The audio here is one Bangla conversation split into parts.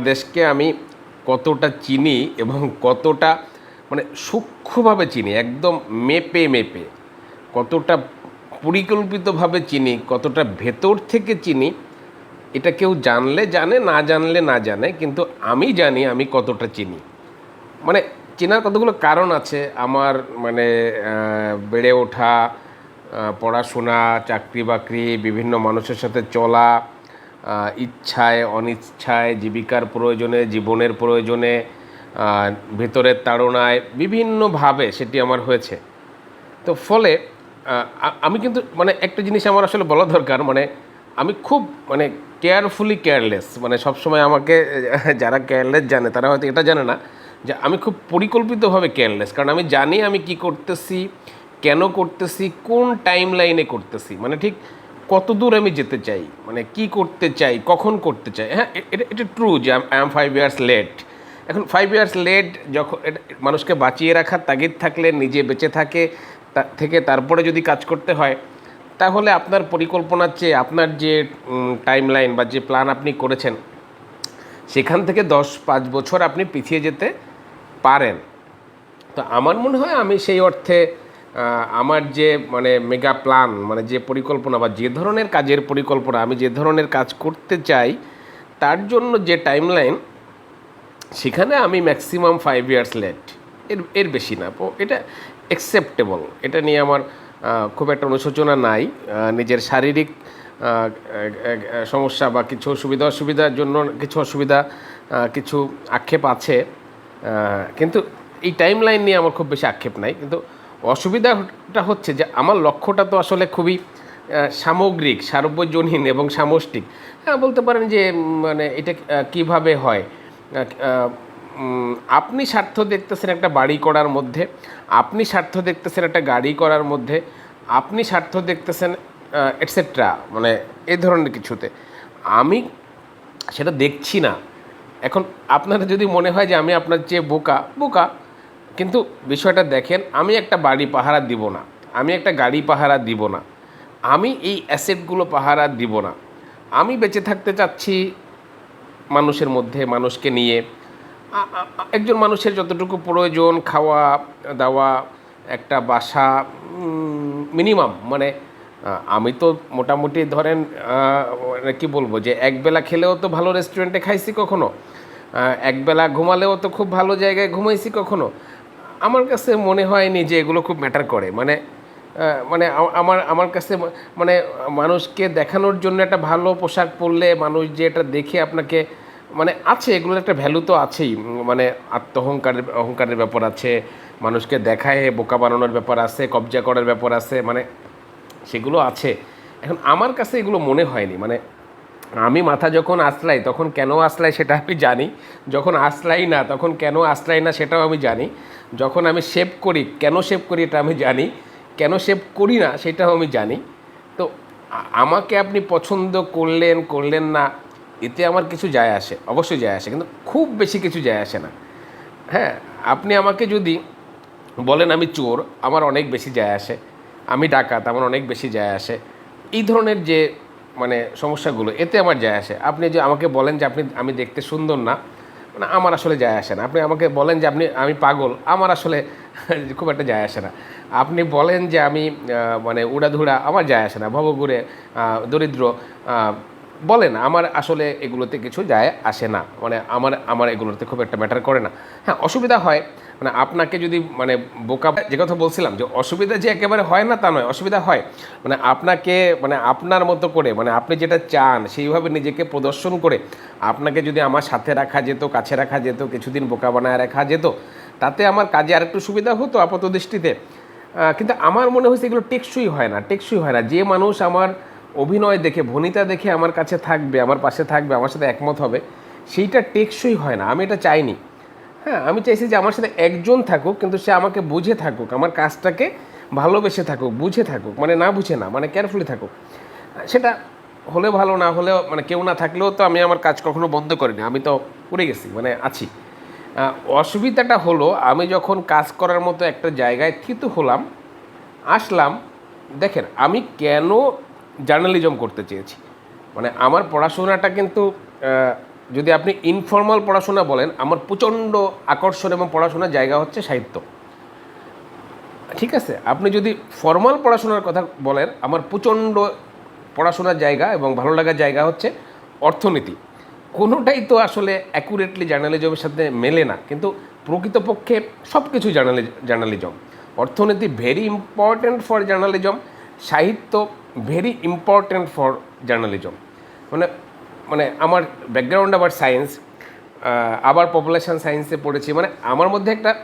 দেশকে আমি কতটা চিনি এবং কতটা মানে সূক্ষ্মভাবে চিনি, একদম মেপে মেপে, কতটা পরিকল্পিতভাবে চিনি, কতটা ভেতর থেকে চিনি, এটা কেউ জানলে জানে, না জানলে না জানে, কিন্তু আমি জানি আমি কতটা চিনি। মানে চেনার কতগুলো কারণ আছে, আমার মানে বেড়ে ওঠা পড়াশোনা চাকরি বাকরি বিভিন্ন মানুষের সাথে চলা ইচ্ছায়, অনিচ্ছায়, জীবিকার প্রয়োজনে, জীবনের প্রয়োজনে ভেতরের তাড়নায় বিভিন্নভাবে সেটি আমার হয়েছে। তো ফলে আমি কিন্তু মানে একটা জিনিস আমার আসলে বলা দরকার মানে আমি খুব মানে কেয়ারফুলি কেয়ারলেস মানে সবসময় আমাকে, যারা কেয়ারলেস জানে, তারা হয়তো এটা জানে না, যে আমি খুব পরিকল্পিতভাবে কেয়ারলেস কারণ আমি জানি আমি কি করতেছি, কেন করতেছি, কোন টাইম লাইনে করতেছি। মানে ঠিক কত দূর আমি যেতে চাই? মানে কি করতে চাই? কখন করতে চাই? হ্যাঁ এটা এটা ট্রু যে I am five years late এখন ফাইভ ইয়ার্স লেট যখন মানুষকে বাঁচিয়ে রাখার তাগিদ থাকলে, নিজে বেঁচে থাকে থেকে তারপরে যদি কাজ করতে হয়, তাহলে আপনার পরিকল্পনার চেয়ে আপনার যে টাইম লাইন বা যে প্ল্যান আপনি করেছেন, সেখান থেকে দশ, পাঁচ বছর আপনি পিছিয়ে যেতে পারেন। তো আমার মনে হয় আমি সেই অর্থে আমার যে মানে মেগা প্ল্যান মানে যে পরিকল্পনা বা যে ধরনের কাজের পরিকল্পনা, আমি যে ধরনের কাজ করতে চাই, তার জন্য যে টাইম লাইন সেখানে আমি ম্যাক্সিমাম ফাইভ ইয়ার্স লেট এর এর বেশি না। এটা অ্যাকসেপ্টেবল এটা নিয়ে আমার খুব একটা অনুশোচনা নাই। নিজের শারীরিক সমস্যা বা কিছু সুবিধা অসুবিধার জন্য কিছু অসুবিধা কিছু আক্ষেপ আছে। কিন্তু এই টাইম লাইন নিয়ে আমার খুব বেশি আক্ষেপ নাই। কিন্তু অসুবিধাটা হচ্ছে যে আমার লক্ষ্যটা তো আসলে খুবই সামগ্রিক, সার্বজনীন এবং সামষ্টিক। হ্যাঁ বলতে পারেন যে মানে এটা কীভাবে হয়? আপনি স্বার্থ দেখতেছেন একটা বাড়ি করার মধ্যে, আপনি স্বার্থ দেখতেছেন একটা গাড়ি করার মধ্যে, আপনি স্বার্থ দেখতেছেন এটসেট্রা মানে এ ধরনের কিছুতে। আমি সেটা দেখছি না। এখন আপনারা যদি মনে হয় যে আমি আপনার চেয়ে বোকা বোকা কিন্তু বিষয়টা দেখেন, আমি একটা বাড়ি পাহারা দিব না। আমি একটা গাড়ি পাহারা দিব না। আমি এই অ্যাসেটগুলো পাহারা দিব না। আমি বেঁচে থাকতে চাচ্ছি মানুষের মধ্যে, মানুষকে নিয়ে। একজন মানুষের যতটুকু প্রয়োজন, খাওয়া, দাওয়া, একটা বাসা মিনিমাম। মানে আমি তো মোটামুটি ধরেন মানে কি বলব যে, একবেলা খেলেও তো ভালো রেস্টুরেন্টে খাইছি কখনো। একবেলা ঘুমালেও তো খুব ভালো জায়গায় ঘুমাইছি কখনো। আমার কাছে মনে হয়নি যে এগুলো খুব ম্যাটার করে। মানে মানে আমার আমার কাছে মানে মানুষকে দেখানোর জন্য একটা ভালো পোশাক পরলে মানুষ যে এটা দেখে আপনাকে মানে আছে, এগুলোর একটা ভ্যালু তো আছেই। মানে আত্মহংকারের, অহংকারের ব্যাপার আছে, মানুষকে দেখায়, বোকা বানানোর ব্যাপার আছে, কবজা করার ব্যাপার আছে মানে সেগুলো আছে। এখন আমার কাছে এগুলো মনে হয়নি। মানে আমি মাথা যখন আসলাই তখন কেন আসলাই সেটা আমি জানি। যখন আসলাই না, তখন কেন আসলাই না সেটাও আমি জানি। যখন আমি শেভ করি, কেন শেভ করি এটা আমি জানি। কেন শেভ করি না সেটাও আমি জানি। তো আমাকে আপনি পছন্দ করলেন করলেন না, এতে আমার কিছু যায় আসে, অবশ্যই যায় আসে, কিন্তু খুব বেশি কিছু যায় আসে না। হ্যাঁ আপনি আমাকে যদি বলেন আমি চোর, আমার অনেক বেশি যায় আসে। আমি ডাকাত, আমার অনেক বেশি যায় আসে। এই ধরনের যে মানে সমস্যাগুলো, এতে আমার যায় আসে। আপনি যে আমাকে বলেন যে আপনি, আমি দেখতে সুন্দর না মানে আমার আসলে যায় আসে না। আপনি আমাকে বলেন যে আপনি, আমি পাগল, আমার আসলে খুব একটা যায় আসে না। আপনি বলেন যে আমি মানে উড়াধুড়া আমার যায় আসে না। ভবঘুরে দরিদ্র বলেন আমার আসলে এগুলোতে কিছু যায়, আসে না। মানে আমার আমার এগুলোতে খুব একটা ম্যাটার করে না। হ্যাঁ অসুবিধা হয়। মানে আপনাকে যদি মানে বোকা যে কথা বলছিলাম যে অসুবিধা যে একেবারে হয় না তা নয়, অসুবিধা হয়। মানে আপনাকে মানে আপনার মতো করে মানে আপনি যেটা চান, সেইভাবে নিজেকে প্রদর্শন করে, আপনাকে যদি আমার সাথে রাখা যেত, কাছে রাখা যেত, কিছুদিন বোকা বানায় রাখা যেত, তাতে আমার কাজে আরেকটু সুবিধা হতো আপাত দৃষ্টিতে। কিন্তু আমার মনে হয়েছে এগুলো টেকসই হয় না, টেকসই হয় না। যে মানুষ আমার অভিনয় দেখে, ভনিতা দেখে আমার কাছে থাকবে, আমার পাশে থাকবে, আমার সাথে একমত হবে, সেইটা টেকসই হয় না। আমি এটা চাইনি। হ্যাঁ আমি চাইছি যে আমার সাথে একজন থাকুক, কিন্তু সে আমাকে বুঝে থাকুক, আমার কাজটাকে ভালোবেসে থাকুক, বুঝে থাকুক মানে না বুঝে না মানে কেয়ারফুলি থাকুক। সেটা হলে ভালো, না হলেও মানে কেউ না থাকলেও তো আমি আমার কাজ কখনো বন্ধ করিনি, আমি তো করে গেছি মানে আছি। অসুবিধাটা হলো, আমি যখন কাজ করার মতো একটা জায়গায় থিতু হলাম, আসলাম, দেখেন, আমি কেন জার্নালিজম করতে চেয়েছি। মানে আমার পড়াশোনাটা কিন্তু যদি আপনি ইনফর্মাল পড়াশোনা বলেন, আমার প্রচণ্ড আকর্ষণ এবং পড়াশোনার জায়গা হচ্ছে সাহিত্য। ঠিক আছে? আপনি যদি ফর্মাল পড়াশোনার কথা বলেন, আমার প্রচণ্ড পড়াশোনার জায়গা এবং ভালো লাগার জায়গা হচ্ছে অর্থনীতি। কোনোটাই তো আসলে অ্যাকুরেটলি জার্নালিজমের সাথে মেলে না। কিন্তু প্রকৃতপক্ষে সব কিছু জার্নালি, জার্নালিজম। অর্থনীতি ভেরি ইম্পর্ট্যান্ট ফর জার্নালিজম। সাহিত্য ভেরি ইম্পর্ট্যান্ট ফর জার্নালিজম মানে মানে আমার ব্যাকগ্রাউন্ড আবার সায়েন্স আবার পপুলেশন সায়েন্সে পড়েছি। মানে আমার মধ্যে একটা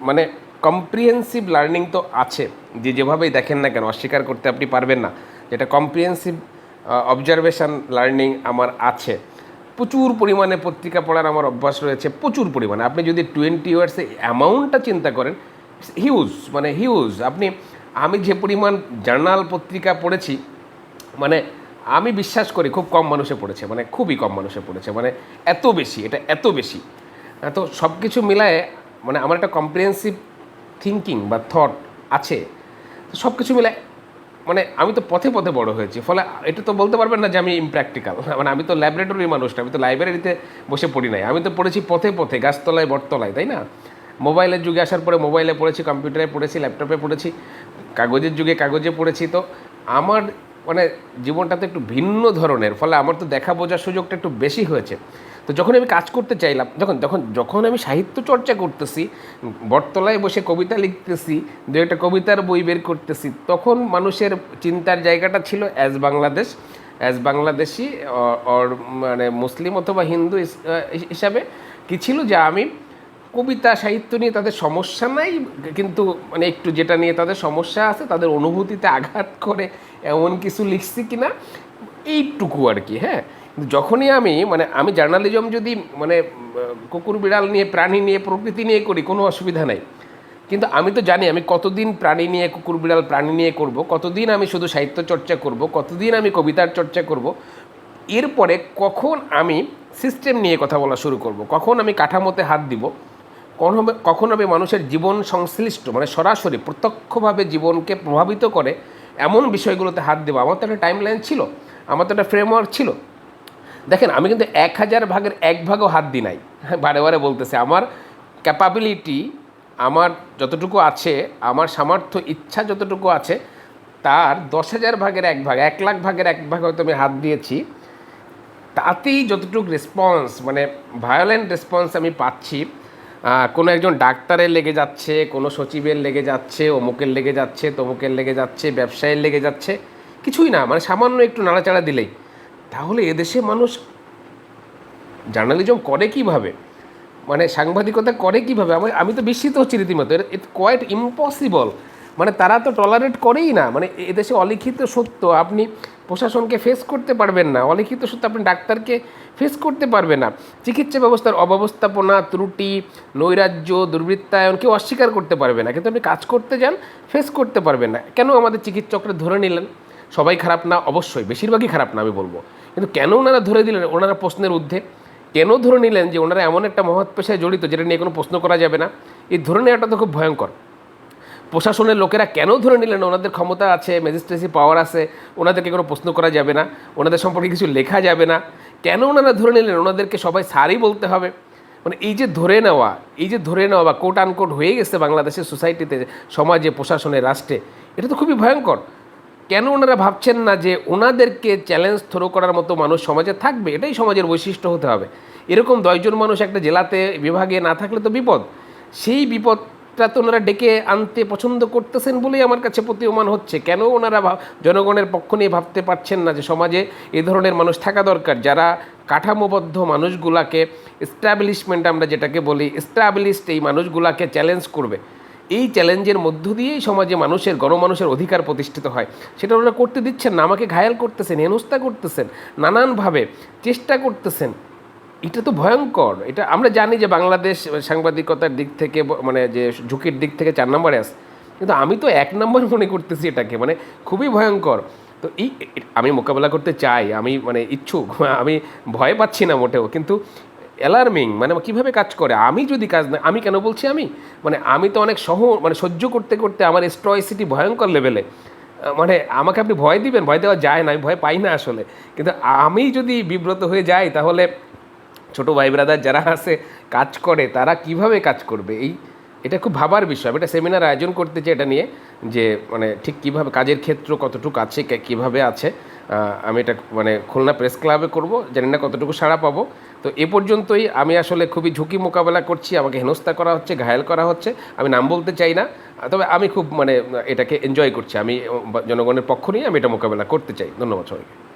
মানে কম্প্রিহেন্সিভ লার্নিং তো আছে। যে যেভাবেই দেখেন না কেন, অস্বীকার করতে আপনি পারবেন না। যেটা কম্প্রিহেন্সিভ অবজারভেশন লার্নিং আমার আছে। প্রচুর পরিমাণে পত্রিকা পড়ার আমার অভ্যাস রয়েছে, প্রচুর পরিমাণে। আপনি যদি টোয়েন্টি ইয়ার্সে অ্যামাউন্টটা চিন্তা করেন হিউজ মানে হিউজ আপনি আমি যে পরিমাণ জার্নাল পত্রিকা পড়েছি মানে আমি বিশ্বাস করি খুব কম মানুষে পড়েছে মানে খুবই কম মানুষে পড়েছে মানে এত বেশি, এটা এত বেশি। তো সব কিছু মিলায়ে মানে আমার একটা কম্প্রিহেন্সিভ থিঙ্কিং বা থট আছে, তো সব কিছু মিলে মানে আমি তো পথে পথে বড় হয়েছি, ফলে এটা তো বলতে পারবেন না যে আমি ইমপ্র্যাকটিক্যাল মানে আমি তো ল্যাবরেটরি মানুষ না, আমি তো লাইব্রেরিতে বসে পড়ি নাই, আমি তো পড়েছি পথে পথে, গাছতলায় বটতলায়, তাই না? মোবাইলের যুগে আসার পরে মোবাইলে পড়েছি কম্পিউটারে পড়েছি ল্যাপটপে পড়েছি কাগজের যুগে কাগজে পড়েছি তো, আমার মানে জীবনটা তো একটু ভিন্ন ধরনের, ফলে আমার তো দেখা বোঝার সুযোগটা একটু বেশি হয়েছে। তো যখন আমি কাজ করতে চাইলাম, যখন যখন যখন আমি সাহিত্য চর্চা করতেছি, বটতলায় বসে কবিতা লিখতেছি, দু একটা কবিতার বই বের করতেছি, তখন মানুষের চিন্তার জায়গাটা ছিল as Bangladesh as Bangladeshi or মানে মুসলিম অথবা হিন্দু হিসাবে, কি ছিল যে আমি কবিতা, সাহিত্য নিয়ে তাদের সমস্যা নাই, কিন্তু মানে একটু যেটা নিয়ে তাদের সমস্যা আছে, তাদের অনুভূতিতে আঘাত করে এমন কিছু লিখছি কি না এইটুকু আর কি হ্যাঁ। যখনই আমি মানে আমি জার্নালিজম যদি মানে কুকুর বিড়াল নিয়ে, প্রাণী নিয়ে, প্রকৃতি নিয়ে করি, কোনো অসুবিধা নাই। কিন্তু আমি তো জানি, আমি কতদিন প্রাণী নিয়ে, কুকুর বিড়াল প্রাণী নিয়ে করব, কতদিন আমি শুধু সাহিত্য চর্চা করব, কতদিন আমি কবিতার চর্চা করব, এরপরে কখন আমি সিস্টেম নিয়ে কথা বলা শুরু করব, কখন আমি কাঠামোতে হাত দিব কখন হবে কখন হবে মানুষের জীবন সংশ্লিষ্ট মানে সরাসরি, প্রত্যক্ষভাবে জীবনকে প্রভাবিত করে এমন বিষয়গুলোতে হাত দেবো আমার তো একটা টাইম লাইন ছিল, আমার তো একটা ফ্রেমওয়ার্ক ছিল। দেখেন, আমি কিন্তু এক হাজার ভাগের এক ভাগও হাত দিই নাই। বারে বারে বলতেছে, আমার ক্যাপাবিলিটি আমার যতটুকু আছে, আমার সামর্থ্য, ইচ্ছা যতটুকু আছে, তার দশ হাজার ভাগের এক ভাগ, এক লাখ ভাগের এক ভাগ হয়তো আমি হাত দিয়েছি। তাতেই যতটুকু রেসপন্স মানে ভায়োলেন্ট রেসপন্স আমি পাচ্ছি কোনো একজন ডাক্তারের লেগে যাচ্ছে, কোনো সচিবের লেগে যাচ্ছে, অমুকের লেগে যাচ্ছে, তমুকের লেগে যাচ্ছে, ব্যবসায়ের লেগে যাচ্ছে, কিছুই না মানে সামান্য একটু নাড়াচাড়া দিলেই। তাহলে এদেশে মানুষ জার্নালিজম করে কীভাবে? মানে সাংবাদিকতা করে কীভাবে? আমি তো বিস্মিত হচ্ছি রীতিমতো ইট কোয়াইট ইম্পসিবল মানে তারা তো টলারেট করেই না। মানে এদেশে অলিখিত সত্য আপনি প্রশাসনকে ফেস করতে পারবেন না। অলিখিত সত্য আপনি ডাক্তারকে ফেস করতে পারবেন না। চিকিৎসা ব্যবস্থার অব্যবস্থাপনা, ত্রুটি, নৈরাজ্য, দুর্বৃত্তায়ন কেউ অস্বীকার করতে পারবে না। কিন্তু আপনি কাজ করতে যান ফেস করতে পারবেন না। কেন আমাদের চিকিৎসকরা ধরে নিলেন? সবাই খারাপ না? অবশ্যই। বেশিরভাগই খারাপ না, আমি বলব। কিন্তু কেন ওনারা ধরে দিলেন? ওনারা প্রশ্নের ঊর্ধ্বে। কেন ধরে নিলেন যে ওনারা এমন একটা মহৎ পেশায় জড়িত, যেটা নিয়ে কোনো প্রশ্ন করা যাবে না? এই ধরে নেওয়াটা তো খুব ভয়ঙ্কর। প্রশাসনের লোকেরা কেন ধরে নিলেন ওনাদের ক্ষমতা আছে ম্যাজিস্ট্রেসি পাওয়ার আছে, ওনাদেরকে কোনো প্রশ্ন করা যাবে না, ওনাদের সম্পর্কে কিছু লেখা যাবে না। কেন ওনারা ধরে নিলেন? ওনাদেরকে সবাই সারই বলতে হবে। মানে এই যে ধরে নেওয়া, এই যে ধরে নেওয়া বা কোট আনকোট হয়ে গেছে বাংলাদেশের সোসাইটিতে সমাজে, প্রশাসনে, রাষ্ট্রে, এটা তো খুবই ভয়ঙ্কর। কেন ওনারা ভাবছেন না যে ওনাদেরকে চ্যালেঞ্জ থ্রো করার মতো মানুষ সমাজে থাকবে? এটাই সমাজের বৈশিষ্ট্য হতে হবে। এরকম দশজন মানুষ একটা জেলাতে, বিভাগে না থাকলে তো বিপদ। সেই বিপদটা তো ওনারা ডেকে আনতে পছন্দ করতেছেন বলেই আমার কাছে প্রতীয়মান হচ্ছে। কেন ওনারা জনগণের পক্ষ নিয়ে ভাবতে পারছেন না যে সমাজে এ ধরনের মানুষ থাকা দরকার? যারা কাঠামোবদ্ধ মানুষগুলাকে এস্টাবলিশমেন্ট আমরা যেটাকে বলি এস্টাবলিশড এই মানুষগুলাকে চ্যালেঞ্জ করবে। এই চ্যালেঞ্জের মধ্য দিয়েই সমাজে মানুষের, গণমানুষের অধিকার প্রতিষ্ঠিত হয়। সেটা ওনারা করতে দিচ্ছেন না, আমাকে ঘায়াল করতেছেন, হেনস্থা করতেছেন, নানানভাবে চেষ্টা করতেছেন। এটা তো ভয়ঙ্কর। এটা আমরা জানি যে বাংলাদেশ সাংবাদিকতার দিক থেকে মানে যে ঝুঁকির দিক থেকে চার নম্বরে আছে। কিন্তু আমি তো এক নম্বর মনে করতেছি এটাকে মানে খুবই ভয়ঙ্কর। তো এই, আমি মোকাবেলা করতে চাই, আমি মানে ইচ্ছুক, আমি ভয় পাচ্ছি না মোটেও, কিন্তু অ্যালার্মিং মানে কীভাবে কাজ করে? আমি যদি কাজ না, আমি কেন বলছি আমি? মানে আমি তো অনেক সহ মানে সহ্য করতে করতে আমার স্ট্রয়সিটি ভয়ঙ্কর লেভেলে মানে আমাকে আপনি ভয় দিবেন, ভয় দেওয়া যায় না, আমি ভয় পাই না আসলে। কিন্তু আমি যদি বিব্রত হয়ে যাই, তাহলে ছোট ভাই ব্রাদার যারা আছে, কাজ করে, তারা কীভাবে কাজ করবে? এই, এটা খুব ভাবার বিষয়। একটা সেমিনার আয়োজন করতে চাই এটা নিয়ে, যে মানে ঠিক কীভাবে কাজের ক্ষেত্র কতটুকু আছে কীভাবে আছে আমি এটা মানে খুলনা প্রেস ক্লাবে করব, জানি না কতটুকু সাড়া পাবো। তো এ পর্যন্তই আমি আসলে খুবই ঝুঁকি মোকাবেলা করছি, আমাকে হেনস্থা করা হচ্ছে, ঘায়াল করা হচ্ছে, আমি নাম বলতে চাই না, তবে আমি খুব মানে এটাকে এনজয় করছি, আমি জনগণের পক্ষ নিয়ে আমি এটা মোকাবেলা করতে চাই। ধন্যবাদ সবাইকে।